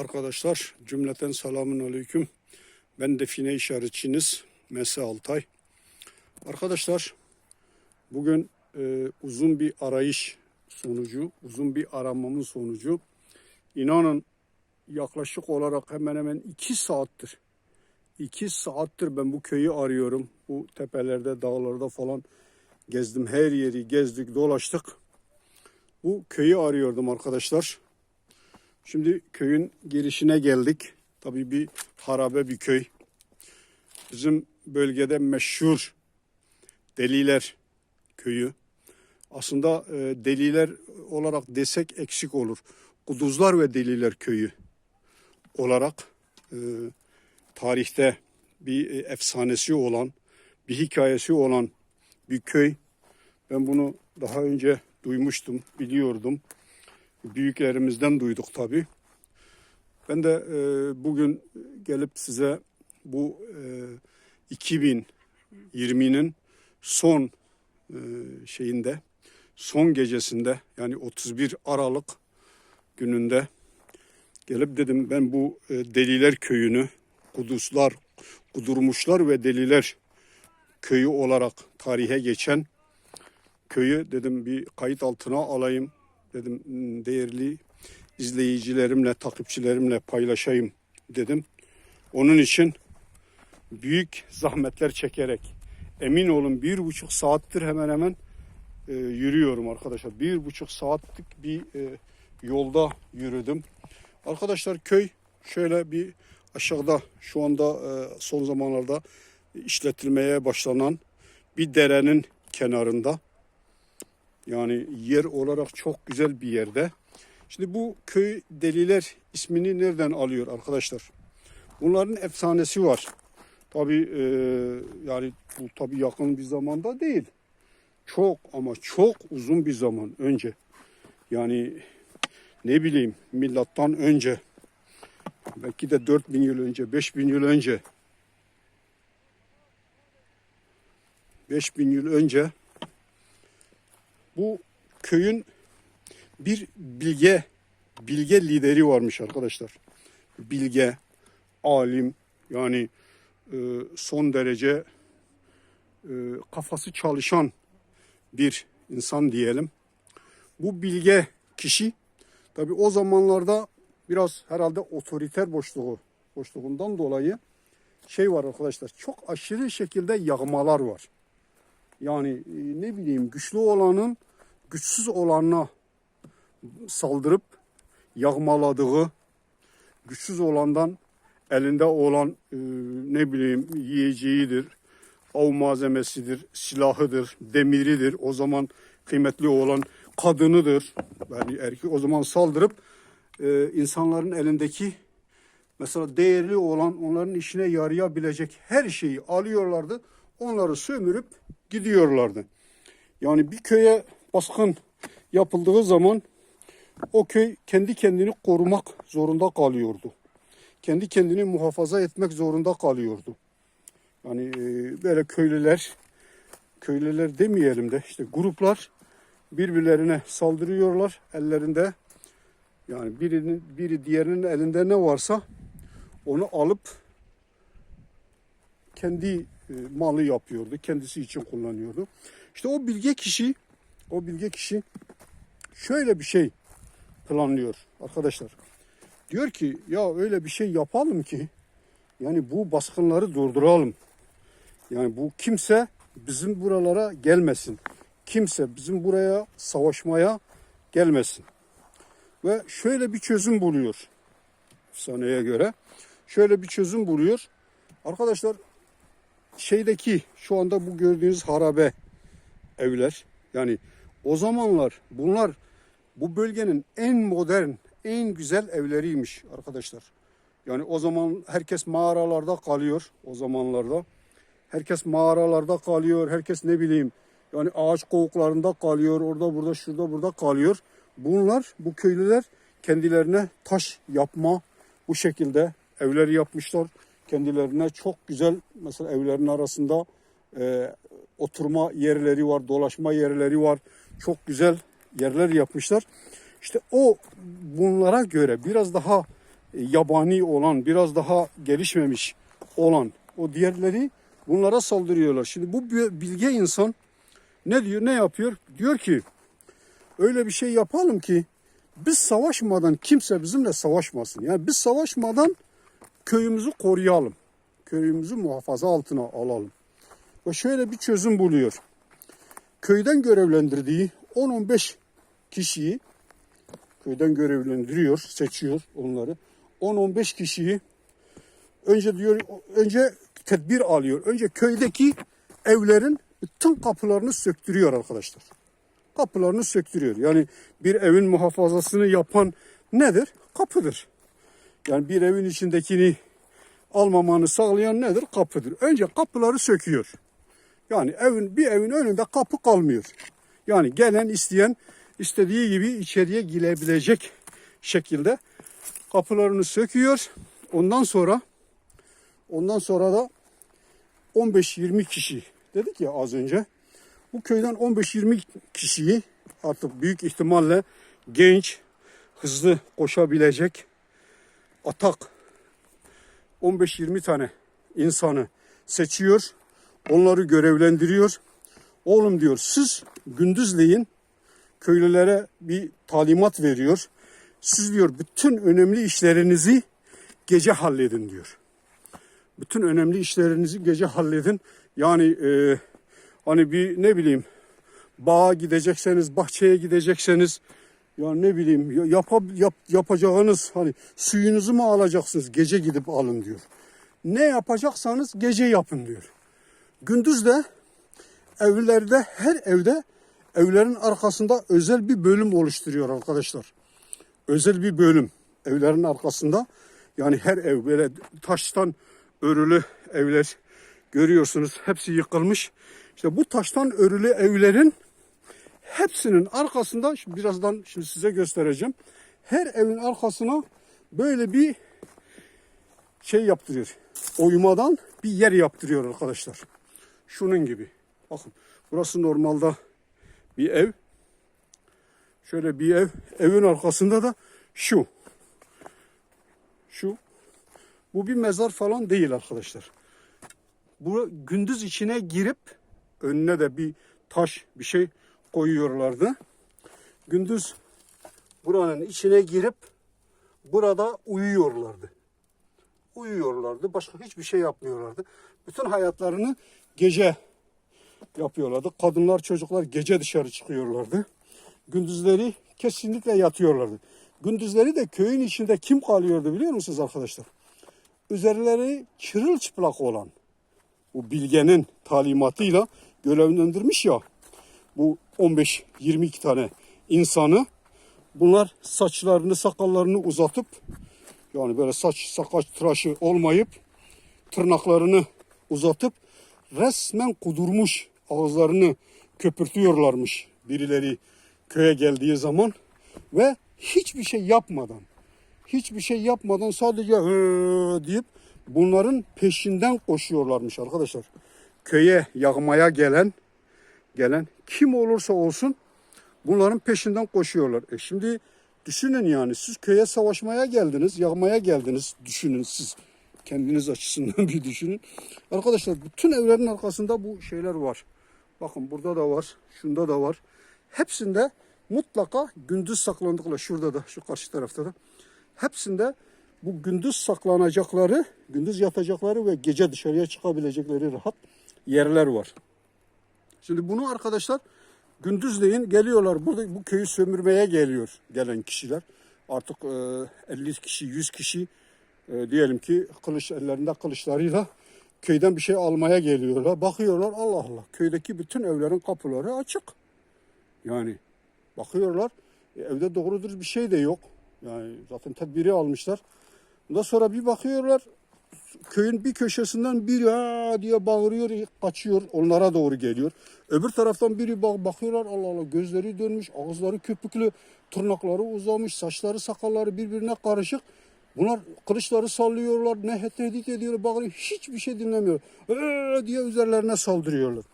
Arkadaşlar cümleten selamun aleyküm. Ben define işaretçiniz Mese Altay. Arkadaşlar bugün e, uzun bir arayış sonucu, uzun bir aramamın sonucu inanın yaklaşık olarak hemen hemen iki saattir. iki saattir ben bu köyü arıyorum. Bu tepelerde, dağlarda falan gezdim. Her yeri gezdik, dolaştık. Bu köyü arıyordum arkadaşlar. Şimdi köyün girişine geldik. Tabii bir harabe bir köy. Bizim bölgede meşhur Deliler köyü. Aslında e, Deliler olarak desek eksik olur. Kuduzlar ve Deliler köyü olarak e, tarihte bir e, efsanesi olan, bir hikayesi olan bir köy. Ben bunu daha önce duymuştum, biliyordum. Büyüklerimizden duyduk tabii. Ben de e, bugün gelip size bu e, 2020'nin son e, şeyinde, son gecesinde yani 31 Aralık gününde gelip dedim ben bu e, Deliler Köyü'nü Kuduslar, Kudurmuşlar ve Deliler Köyü olarak tarihe geçen köyü dedim bir kayıt altına alayım. Dedim "Hmm, değerli izleyicilerimle, takipçilerimle paylaşayım dedim. Onun için büyük zahmetler çekerek emin olun bir buçuk saattir hemen hemen e, yürüyorum arkadaşlar. Bir buçuk saatlik bir e, yolda yürüdüm. Arkadaşlar köy şöyle bir aşağıda şu anda e, son zamanlarda işletilmeye başlanan bir derenin kenarında. Yani yer olarak çok güzel bir yerde. Şimdi bu köy deliler ismini nereden alıyor arkadaşlar? Bunların efsanesi var. Tabi yani bu tabi yakın bir zamanda değil. Çok ama çok uzun bir zaman önce. Yani ne bileyim milattan önce belki de 4000 yıl önce, 5000 yıl önce 5000 yıl önce bu köyün bir bilge bilge lideri varmış arkadaşlar. Bilge, alim yani e, son derece e, kafası çalışan bir insan diyelim. Bu bilge kişi tabi o zamanlarda biraz herhalde otoriter boşluğu boşluğundan dolayı şey var arkadaşlar çok aşırı şekilde yağmalar var. Yani e, ne bileyim güçlü olanın güçsüz olanına saldırıp yağmaladığı, güçsüz olandan elinde olan e, ne bileyim yiyeceğidir, av malzemesidir, silahıdır, demiridir. O zaman kıymetli olan kadınıdır. Yani erkek o zaman saldırıp e, insanların elindeki mesela değerli olan onların işine yarayabilecek her şeyi alıyorlardı. Onları sömürüp gidiyorlardı. Yani bir köye baskın yapıldığı zaman o köy kendi kendini korumak zorunda kalıyordu. Kendi kendini muhafaza etmek zorunda kalıyordu. Yani e, böyle köylüler, köylüler demeyelim de işte gruplar birbirlerine saldırıyorlar ellerinde. Yani birinin biri diğerinin elinde ne varsa onu alıp kendi malı yapıyordu. Kendisi için kullanıyordu. İşte o bilge kişi, o bilge kişi şöyle bir şey planlıyor arkadaşlar. Diyor ki ya öyle bir şey yapalım ki yani bu baskınları durduralım. Yani bu kimse bizim buralara gelmesin. Kimse bizim buraya savaşmaya gelmesin. Ve şöyle bir çözüm buluyor. Efsaneye göre. Şöyle bir çözüm buluyor. Arkadaşlar şeydeki şu anda bu gördüğünüz harabe evler yani o zamanlar bunlar bu bölgenin en modern, en güzel evleriymiş arkadaşlar. Yani o zaman herkes mağaralarda kalıyor o zamanlarda. Herkes mağaralarda kalıyor. Herkes ne bileyim yani ağaç kovuklarında kalıyor. Orada burada şurada burada kalıyor. Bunlar bu köylüler kendilerine taş yapma bu şekilde evler yapmışlar. Kendilerine çok güzel mesela evlerin arasında e, oturma yerleri var, dolaşma yerleri var. Çok güzel yerler yapmışlar. İşte o bunlara göre biraz daha e, yabani olan, biraz daha gelişmemiş olan o diğerleri bunlara saldırıyorlar. Şimdi bu bi- bilge insan ne diyor, ne yapıyor? Diyor ki öyle bir şey yapalım ki biz savaşmadan kimse bizimle savaşmasın. Yani biz savaşmadan köyümüzü koruyalım. Köyümüzü muhafaza altına alalım. Ve şöyle bir çözüm buluyor. Köyden görevlendirdiği 10-15 kişiyi köyden görevlendiriyor, seçiyor onları. 10-15 kişiyi önce diyor önce tedbir alıyor. Önce köydeki evlerin bütün kapılarını söktürüyor arkadaşlar. Kapılarını söktürüyor. Yani bir evin muhafazasını yapan nedir? Kapıdır. Yani bir evin içindekini almamanı sağlayan nedir? Kapıdır. Önce kapıları söküyor. Yani evin bir evin önünde kapı kalmıyor. Yani gelen isteyen istediği gibi içeriye girebilecek şekilde kapılarını söküyor. Ondan sonra ondan sonra da 15-20 kişi dedik ya az önce. Bu köyden 15-20 kişiyi artık büyük ihtimalle genç, hızlı koşabilecek atak 15-20 tane insanı seçiyor. Onları görevlendiriyor. Oğlum diyor siz gündüzleyin köylülere bir talimat veriyor. Siz diyor bütün önemli işlerinizi gece halledin diyor. Bütün önemli işlerinizi gece halledin. Yani e, hani bir ne bileyim bağa gidecekseniz, bahçeye gidecekseniz ya ne bileyim ya- yapa, yap, yapacağınız hani suyunuzu mu alacaksınız gece gidip alın diyor. Ne yapacaksanız gece yapın diyor. Gündüz de evlerde her evde evlerin arkasında özel bir bölüm oluşturuyor arkadaşlar. Özel bir bölüm evlerin arkasında yani her ev böyle taştan örülü evler görüyorsunuz hepsi yıkılmış. İşte bu taştan örülü evlerin hepsinin arkasında şimdi birazdan şimdi size göstereceğim. Her evin arkasına böyle bir şey yaptırıyor. Oymadan bir yer yaptırıyor arkadaşlar. Şunun gibi. Bakın burası normalde bir ev. Şöyle bir ev. Evin arkasında da şu. Şu. Bu bir mezar falan değil arkadaşlar. Bu gündüz içine girip önüne de bir taş bir şey koyuyorlardı. Gündüz buranın içine girip burada uyuyorlardı. Uyuyorlardı. Başka hiçbir şey yapmıyorlardı. Bütün hayatlarını gece yapıyorlardı. Kadınlar, çocuklar gece dışarı çıkıyorlardı. Gündüzleri kesinlikle yatıyorlardı. Gündüzleri de köyün içinde kim kalıyordu biliyor musunuz arkadaşlar? Üzerleri çırılçıplak olan bu bilgenin talimatıyla görevlendirmiş ya bu 15-22 tane insanı bunlar saçlarını sakallarını uzatıp yani böyle saç sakal tıraşı olmayıp tırnaklarını uzatıp resmen kudurmuş ağızlarını köpürtüyorlarmış birileri köye geldiği zaman ve hiçbir şey yapmadan hiçbir şey yapmadan sadece hı deyip bunların peşinden koşuyorlarmış arkadaşlar. Köye yağmaya gelen gelen kim olursa olsun bunların peşinden koşuyorlar. E şimdi düşünün yani siz köye savaşmaya geldiniz, yağmaya geldiniz. Düşünün siz kendiniz açısından bir düşünün. Arkadaşlar bütün evlerin arkasında bu şeyler var. Bakın burada da var, şunda da var. Hepsinde mutlaka gündüz saklandıkları şurada da şu karşı tarafta da hepsinde bu gündüz saklanacakları, gündüz yatacakları ve gece dışarıya çıkabilecekleri rahat yerler var. Şimdi bunu arkadaşlar gündüzleyin geliyorlar. Burada bu köyü sömürmeye geliyor gelen kişiler. Artık e, 50 kişi, 100 kişi e, diyelim ki kılıç ellerinde kılıçlarıyla köyden bir şey almaya geliyorlar. Bakıyorlar Allah Allah köydeki bütün evlerin kapıları açık. Yani bakıyorlar e, evde doğrudur bir şey de yok. Yani zaten tedbiri almışlar. Ondan sonra bir bakıyorlar köyün bir köşesinden biri diye bağırıyor, kaçıyor, onlara doğru geliyor. Öbür taraftan biri bak bakıyorlar Allah Allah gözleri dönmüş, ağızları köpüklü, tırnakları uzamış, saçları sakalları birbirine karışık. Bunlar kılıçları sallıyorlar, ne tehdit ediyor, bağırıyor, hiçbir şey dinlemiyor. Ee diye üzerlerine saldırıyorlar.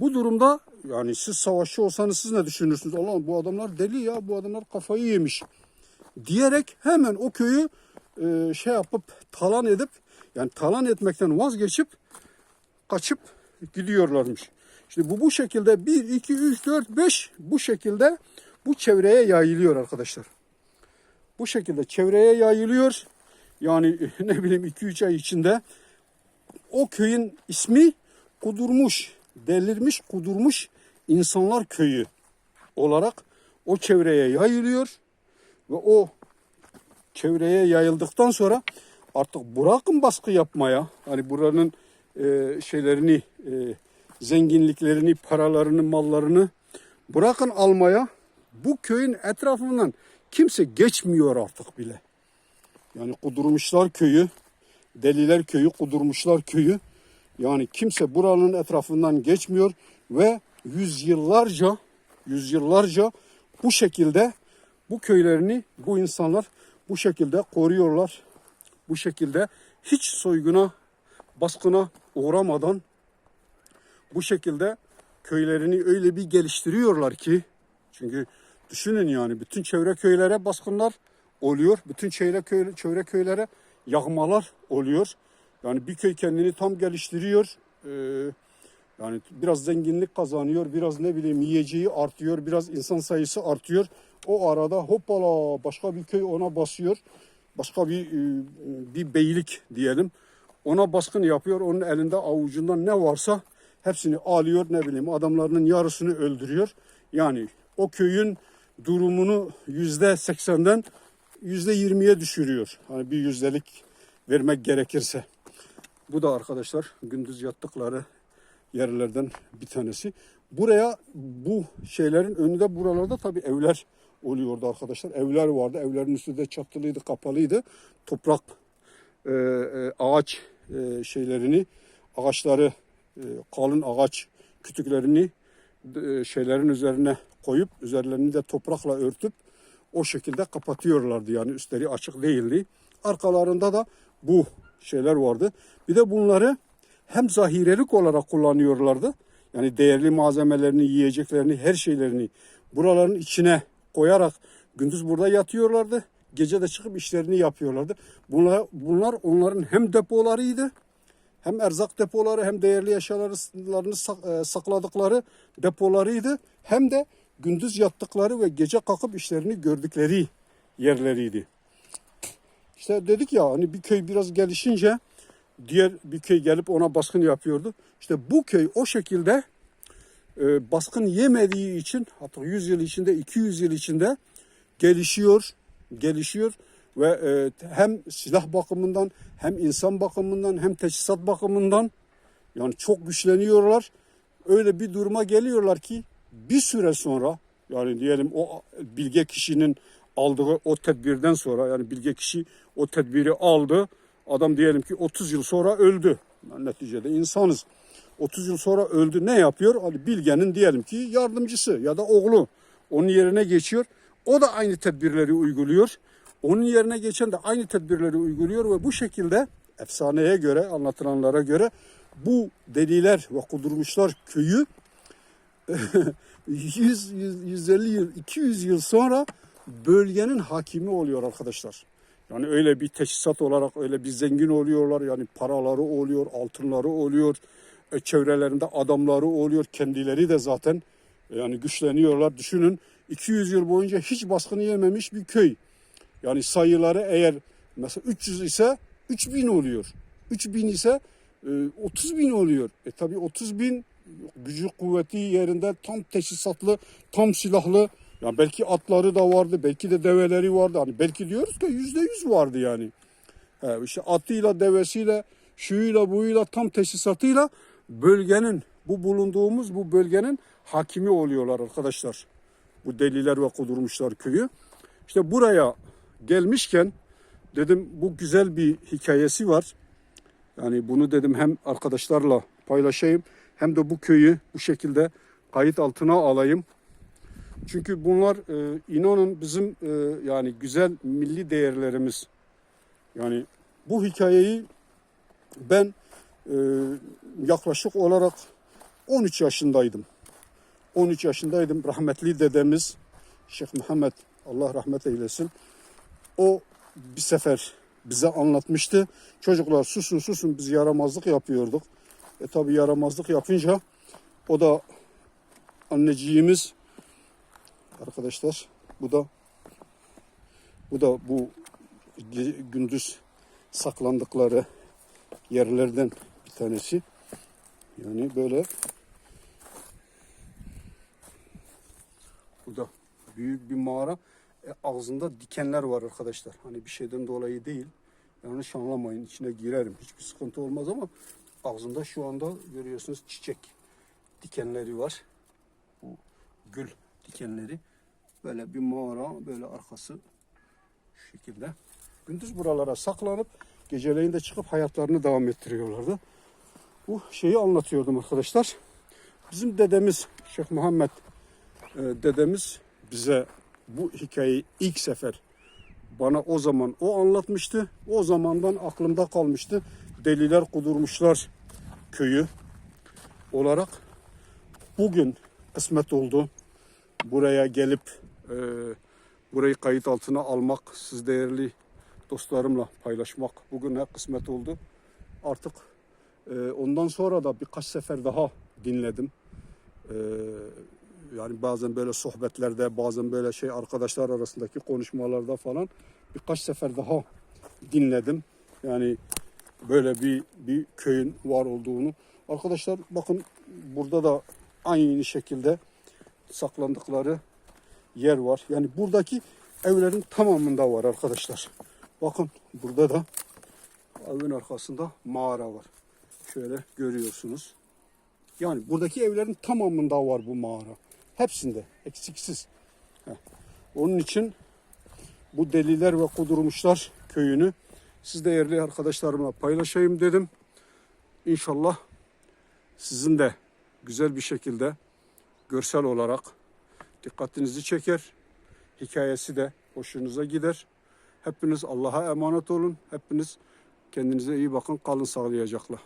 Bu durumda yani siz savaşçı olsanız siz ne düşünürsünüz? Allah bu adamlar deli ya, bu adamlar kafayı yemiş diyerek hemen o köyü e, şey yapıp talan edip yani talan etmekten vazgeçip kaçıp gidiyorlarmış. İşte bu bu şekilde 1, 2, 3, 4, 5 bu şekilde bu çevreye yayılıyor arkadaşlar. Bu şekilde çevreye yayılıyor. Yani ne bileyim 2-3 ay içinde o köyün ismi kudurmuş, delirmiş, kudurmuş insanlar köyü olarak o çevreye yayılıyor ve o çevreye yayıldıktan sonra artık bırakın baskı yapmaya hani buranın e, şeylerini e, zenginliklerini paralarını mallarını bırakın almaya bu köyün etrafından kimse geçmiyor artık bile. Yani Kudurmuşlar köyü, Deliler köyü, Kudurmuşlar köyü. Yani kimse buranın etrafından geçmiyor ve yüzyıllarca, yüzyıllarca bu şekilde bu köylerini bu insanlar bu şekilde koruyorlar. Bu şekilde hiç soyguna, baskına uğramadan bu şekilde köylerini öyle bir geliştiriyorlar ki çünkü düşünün yani bütün çevre köylere baskınlar oluyor. Bütün çevre, köy, çevre köylere yağmalar oluyor. Yani bir köy kendini tam geliştiriyor. Ee, yani biraz zenginlik kazanıyor. Biraz ne bileyim yiyeceği artıyor. Biraz insan sayısı artıyor. O arada hoppala başka bir köy ona basıyor. Başka bir e, bir beylik diyelim. Ona baskın yapıyor. Onun elinde avucundan ne varsa hepsini alıyor ne bileyim adamlarının yarısını öldürüyor. Yani o köyün durumunu yüzde seksenden yüzde yirmiye düşürüyor. Hani bir yüzdelik vermek gerekirse. Bu da arkadaşlar gündüz yattıkları yerlerden bir tanesi. Buraya bu şeylerin önünde buralarda tabii evler oluyordu arkadaşlar. Evler vardı. Evlerin üstü de çatılıydı, kapalıydı. Toprak, e, e, ağaç e, şeylerini, ağaçları, e, kalın ağaç kütüklerini e, şeylerin üzerine koyup üzerlerini de toprakla örtüp o şekilde kapatıyorlardı. Yani üstleri açık değildi. Arkalarında da bu şeyler vardı. Bir de bunları hem zahirelik olarak kullanıyorlardı. Yani değerli malzemelerini, yiyeceklerini, her şeylerini buraların içine koyarak gündüz burada yatıyorlardı. Gece de çıkıp işlerini yapıyorlardı. Bunlar, bunlar onların hem depolarıydı hem erzak depoları hem değerli eşyalarını sak- e, sakladıkları depolarıydı. Hem de gündüz yattıkları ve gece kalkıp işlerini gördükleri yerleriydi. İşte dedik ya hani bir köy biraz gelişince diğer bir köy gelip ona baskın yapıyordu. İşte bu köy o şekilde e, baskın yemediği için hatta 100 yıl içinde 200 yıl içinde gelişiyor, gelişiyor ve e, hem silah bakımından hem insan bakımından hem teçhizat bakımından yani çok güçleniyorlar. Öyle bir duruma geliyorlar ki bir süre sonra yani diyelim o bilge kişinin aldığı o tedbirden sonra yani bilge kişi o tedbiri aldı. Adam diyelim ki 30 yıl sonra öldü. Neticede insanız. 30 yıl sonra öldü ne yapıyor? Hani bilgenin diyelim ki yardımcısı ya da oğlu onun yerine geçiyor. O da aynı tedbirleri uyguluyor. Onun yerine geçen de aynı tedbirleri uyguluyor ve bu şekilde efsaneye göre anlatılanlara göre bu deliler ve kudurmuşlar köyü 100, 100, 150 yıl, 200 yıl sonra bölgenin hakimi oluyor arkadaşlar. Yani öyle bir teşhisat olarak öyle bir zengin oluyorlar. Yani paraları oluyor, altınları oluyor. E, çevrelerinde adamları oluyor. Kendileri de zaten e, yani güçleniyorlar. Düşünün 200 yıl boyunca hiç baskını yememiş bir köy. Yani sayıları eğer mesela 300 ise 3000 oluyor. 3000 ise e, 30 bin oluyor. E tabi 30 bin gücü kuvveti yerinde tam teçhizatlı, tam silahlı. Yani belki atları da vardı, belki de develeri vardı. Hani belki diyoruz ki yüzde yüz vardı yani. He, işte atıyla, devesiyle, şuyuyla, buyuyla, tam teçhizatıyla bölgenin, bu bulunduğumuz bu bölgenin hakimi oluyorlar arkadaşlar. Bu deliler ve kudurmuşlar köyü. İşte buraya gelmişken dedim bu güzel bir hikayesi var. Yani bunu dedim hem arkadaşlarla paylaşayım hem de bu köyü bu şekilde kayıt altına alayım. Çünkü bunlar e, inanın bizim e, yani güzel milli değerlerimiz. Yani bu hikayeyi ben e, yaklaşık olarak 13 yaşındaydım. 13 yaşındaydım. Rahmetli dedemiz Şeyh Muhammed Allah rahmet eylesin. O bir sefer bize anlatmıştı. Çocuklar susun susun biz yaramazlık yapıyorduk. E tabi yaramazlık yapınca o da anneciğimiz arkadaşlar bu da bu da bu gündüz saklandıkları yerlerden bir tanesi. Yani böyle bu da büyük bir mağara. E, ağzında dikenler var arkadaşlar. Hani bir şeyden dolayı değil. Yanlış anlamayın. içine girerim. Hiçbir sıkıntı olmaz ama ağzında şu anda görüyorsunuz çiçek dikenleri var. Bu gül dikenleri. Böyle bir mağara, böyle arkası şu şekilde. Gündüz buralara saklanıp geceleyin de çıkıp hayatlarını devam ettiriyorlardı. Bu şeyi anlatıyordum arkadaşlar. Bizim dedemiz Şeyh Muhammed e, dedemiz bize bu hikayeyi ilk sefer bana o zaman o anlatmıştı. O zamandan aklımda kalmıştı. Deliler kudurmuşlar köyü olarak bugün kısmet oldu. Buraya gelip e, burayı kayıt altına almak, siz değerli dostlarımla paylaşmak bugüne kısmet oldu. Artık e, ondan sonra da birkaç sefer daha dinledim. E, yani bazen böyle sohbetlerde, bazen böyle şey arkadaşlar arasındaki konuşmalarda falan birkaç sefer daha dinledim. Yani böyle bir bir köyün var olduğunu. Arkadaşlar bakın burada da aynı şekilde saklandıkları yer var. Yani buradaki evlerin tamamında var arkadaşlar. Bakın burada da evin arkasında mağara var. Şöyle görüyorsunuz. Yani buradaki evlerin tamamında var bu mağara. Hepsinde eksiksiz. Heh. Onun için bu deliler ve kudurmuşlar köyünü siz değerli arkadaşlarımla paylaşayım dedim. İnşallah sizin de güzel bir şekilde görsel olarak dikkatinizi çeker. Hikayesi de hoşunuza gider. Hepiniz Allah'a emanet olun. Hepiniz kendinize iyi bakın. Kalın sağlayacakla.